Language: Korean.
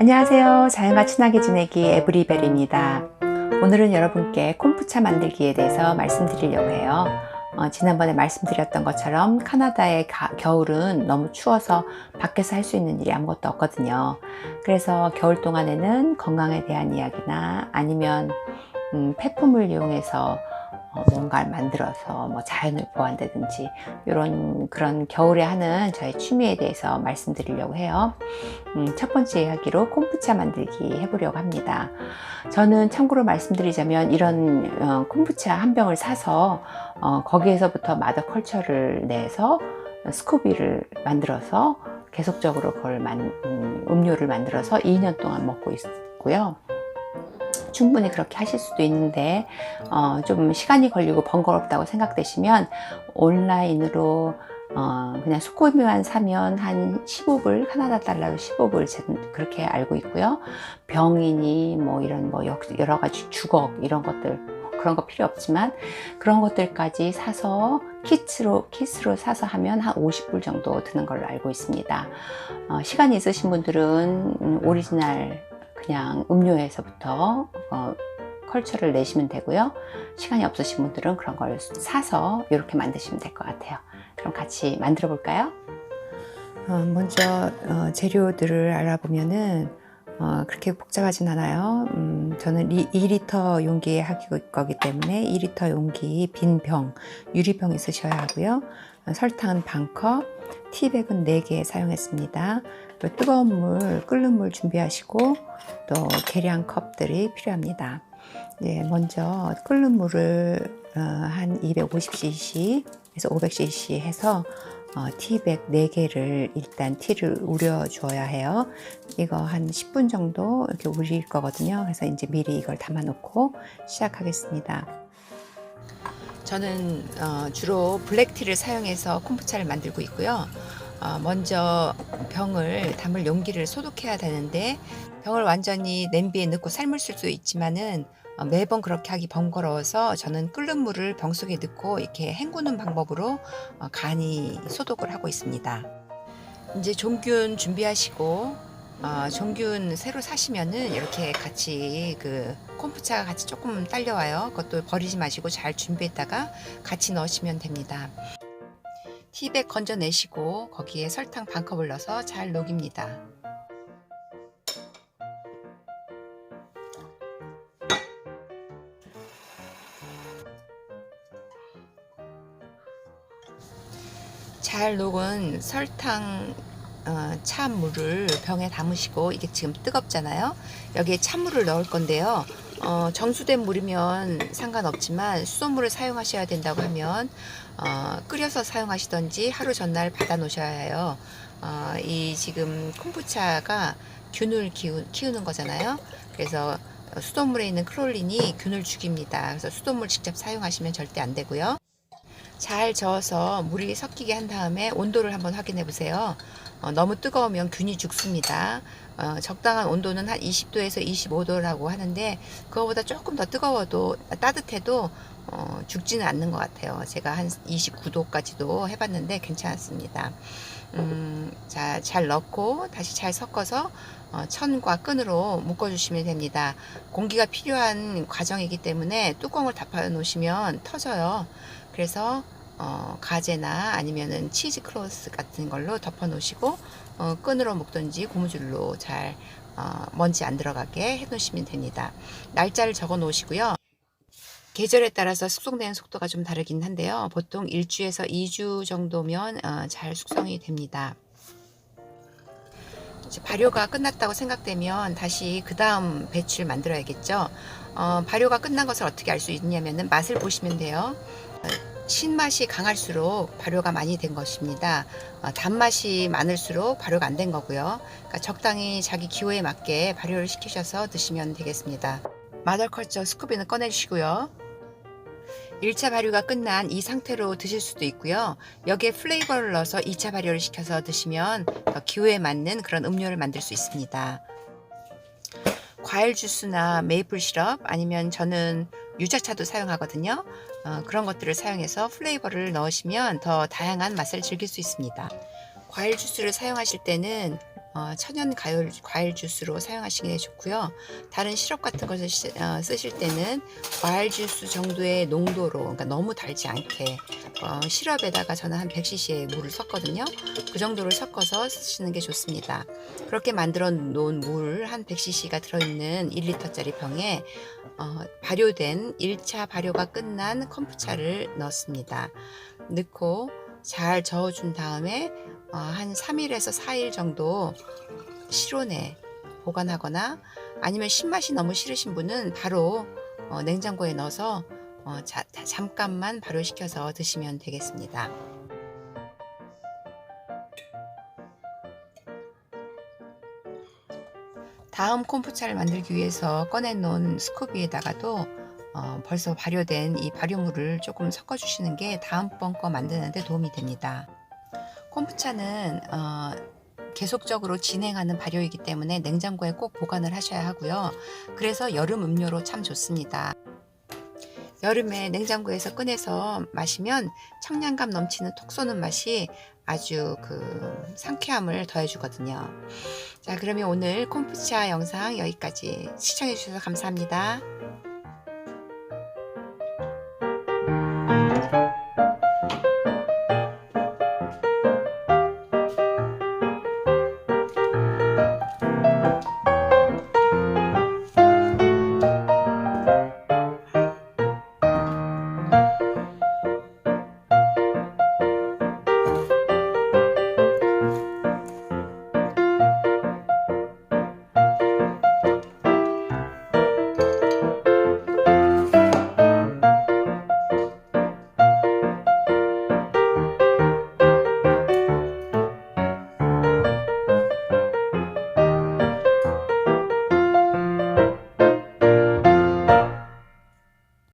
안녕하세요. 자연과 친하게 지내기 에브리벨입니다. 오늘은 여러분께 콤푸차 만들기에 대해서 말씀드리려고 해요. 어, 지난번에 말씀드렸던 것처럼 카나다의 가- 겨울은 너무 추워서 밖에서 할 수 있는 일이 아무것도 없거든요. 그래서 겨울 동안에는 건강에 대한 이야기나 아니면 음, 폐품을 이용해서 어, 뭔가를 만들어서 뭐 자연을 보호한다든지 이런 그런 겨울에 하는 저의 취미에 대해서 말씀드리려고 해요. 음, 첫 번째 이야기로 콤부차 만들기 해보려고 합니다. 저는 참고로 말씀드리자면 이런 어, 콤부차 한 병을 사서 어, 거기에서부터 마더 컬처를 내서 스쿠비를 만들어서 계속적으로 그걸 만, 음, 음료를 만들어서 2년 동안 먹고 있고요. 충분히 그렇게 하실 수도 있는데 어, 좀 시간이 걸리고 번거롭다고 생각되시면 온라인으로 어, 그냥 스코비만 사면 한 15불, 카나다 달러로 15불 제- 그렇게 알고 있고요. 병이니 뭐 이런 뭐 여- 여러 가지 주걱 이런 것들 그런 거 필요 없지만 그런 것들까지 사서 키트로 키스로 사서 하면 한 50불 정도 드는 걸로 알고 있습니다. 어, 시간이 있으신 분들은 음, 오리지널 그냥 음료에서부터 어, 컬처를 내시면 되고요. 시간이 없으신 분들은 그런 걸 사서 이렇게 만드시면 될 것 같아요. 그럼 같이 만들어 볼까요? 어, 먼저 어, 재료들을 알아보면은 어, 그렇게 복잡하진 않아요. 음, 저는 리, 2리터 용기에 할 거기 때문에 2리터 용기 빈 병, 유리병 있으셔야 하고요. 어, 설탕은 반컵, 티백은 4개 사용했습니다. 그리고 뜨거운 물, 끓는 물 준비하시고 또 계량 컵들이 필요합니다. 네, 먼저 끓는 물을 어, 한 250cc에서 500cc 해서 어, 티백 4개를 일단 티를 우려 주어야 해요. 이거 한 10분 정도 이렇게 우릴 거거든요. 그래서 이제 미리 이걸 담아 놓고 시작하겠습니다. 저는 어, 주로 블랙티를 사용해서 콤부차를 만들고 있고요. 어, 먼저 병을 담을 용기를 소독해야 되는데 병을 완전히 냄비에 넣고 삶을 수도 있지만은 어, 매번 그렇게 하기 번거로워서 저는 끓는 물을 병 속에 넣고 이렇게 헹구는 방법으로 어, 간이 소독을 하고 있습니다. 이제 종균 준비하시고 어, 종균 새로 사시면은 이렇게 같이 그 콤프차가 같이 조금 딸려와요. 그것도 버리지 마시고 잘 준비했다가 같이 넣으시면 됩니다. 티백 건져내시고 거기에 설탕 반 컵을 넣어서 잘 녹입니다. 잘 녹은 설탕 어, 차물을 병에 담으시고 이게 지금 뜨겁잖아요. 여기에 찬물을 넣을 건데요. 어, 정수된 물이면 상관없지만 수돗물을 사용하셔야 된다고 하면 어, 끓여서 사용하시던지 하루 전날 받아 놓으셔야 해요. 어, 이 지금 콤부차가 균을 키우, 키우는 거잖아요. 그래서 수돗물에 있는 크롤린이 균을 죽입니다. 그래서 수돗물 직접 사용하시면 절대 안 되고요. 잘 저어서 물이 섞이게 한 다음에 온도를 한번 확인해 보세요. 어, 너무 뜨거우면 균이 죽습니다. 어, 적당한 온도는 한 20도에서 25도라고 하는데 그거보다 조금 더 뜨거워도 따뜻해도 어, 죽지는 않는 것 같아요. 제가 한 29도까지도 해봤는데 괜찮았습니다. 음, 자, 잘 넣고 다시 잘 섞어서 어, 천과 끈으로 묶어주시면 됩니다. 공기가 필요한 과정이기 때문에 뚜껑을 닫아 놓으시면 터져요. 그래서 어, 가재나 아니면은 치즈 크로스 같은 걸로 덮어 놓으시고 어, 끈으로 묶든지 고무줄로 잘 어, 먼지 안 들어가게 해 놓으시면 됩니다. 날짜를 적어 놓으시고요. 계절에 따라서 숙성되는 속도가 좀 다르긴 한데요. 보통 1주에서 2주 정도면 어, 잘 숙성이 됩니다. 발효가 끝났다고 생각되면 다시 그 다음 배추를 만들어야겠죠. 어, 발효가 끝난 것을 어떻게 알 수 있냐면은 맛을 보시면 돼요. 어, 신맛이 강할수록 발효가 많이 된 것입니다. 어, 단맛이 많을수록 발효가 안 된 거고요. 그러니까 적당히 자기 기호에 맞게 발효를 시키셔서 드시면 되겠습니다. 마더컬처 스쿠비는 꺼내주시고요. 1차 발효가 끝난 이 상태로 드실 수도 있고요. 여기에 플레이버를 넣어서 2차 발효를 시켜서 드시면 더 기호에 맞는 그런 음료를 만들 수 있습니다. 과일 주스나 메이플 시럽 아니면 저는 유자차도 사용하거든요. 어, 그런 것들을 사용해서 플레이버를 넣으시면 더 다양한 맛을 즐길 수 있습니다. 과일 주스를 사용하실 때는 어, 천연 과일, 과일 주스로 사용하시는 게 좋고요. 다른 시럽 같은 것을 시- 어, 쓰실 때는 과일 주스 정도의 농도로, 그러니까 너무 달지 않게 어, 시럽에다가 저는 한 100cc의 물을 섞거든요. 그 정도를 섞어서 쓰시는 게 좋습니다. 그렇게 만들어 놓은 물 한 100cc가 들어있는 1리터짜리 병에 어, 발효된 1차 발효가 끝난 컴프차를 넣습니다. 넣고 잘 저어준 다음에 어, 한 3일에서 4일 정도 실온에 보관하거나 아니면 신맛이 너무 싫으신 분은 바로 어, 냉장고에 넣어서 어, 자- 자- 잠깐만 발효시켜서 드시면 되겠습니다. 다음 콤프차를 만들기 위해서 꺼내놓은 스쿠비에다가도 어, 벌써 발효된 이 발효물을 조금 섞어주시는 게 다음번 거 만드는데 도움이 됩니다. 콤프차는 어, 계속적으로 진행하는 발효이기 때문에 냉장고에 꼭 보관을 하셔야 하고요. 그래서 여름 음료로 참 좋습니다. 여름에 냉장고에서 꺼내서 마시면 청량감 넘치는 톡 쏘는 맛이 아주 그 상쾌함을 더해주거든요. 자, 그러면 오늘 콤프차 영상 여기까지 시청해주셔서 감사합니다.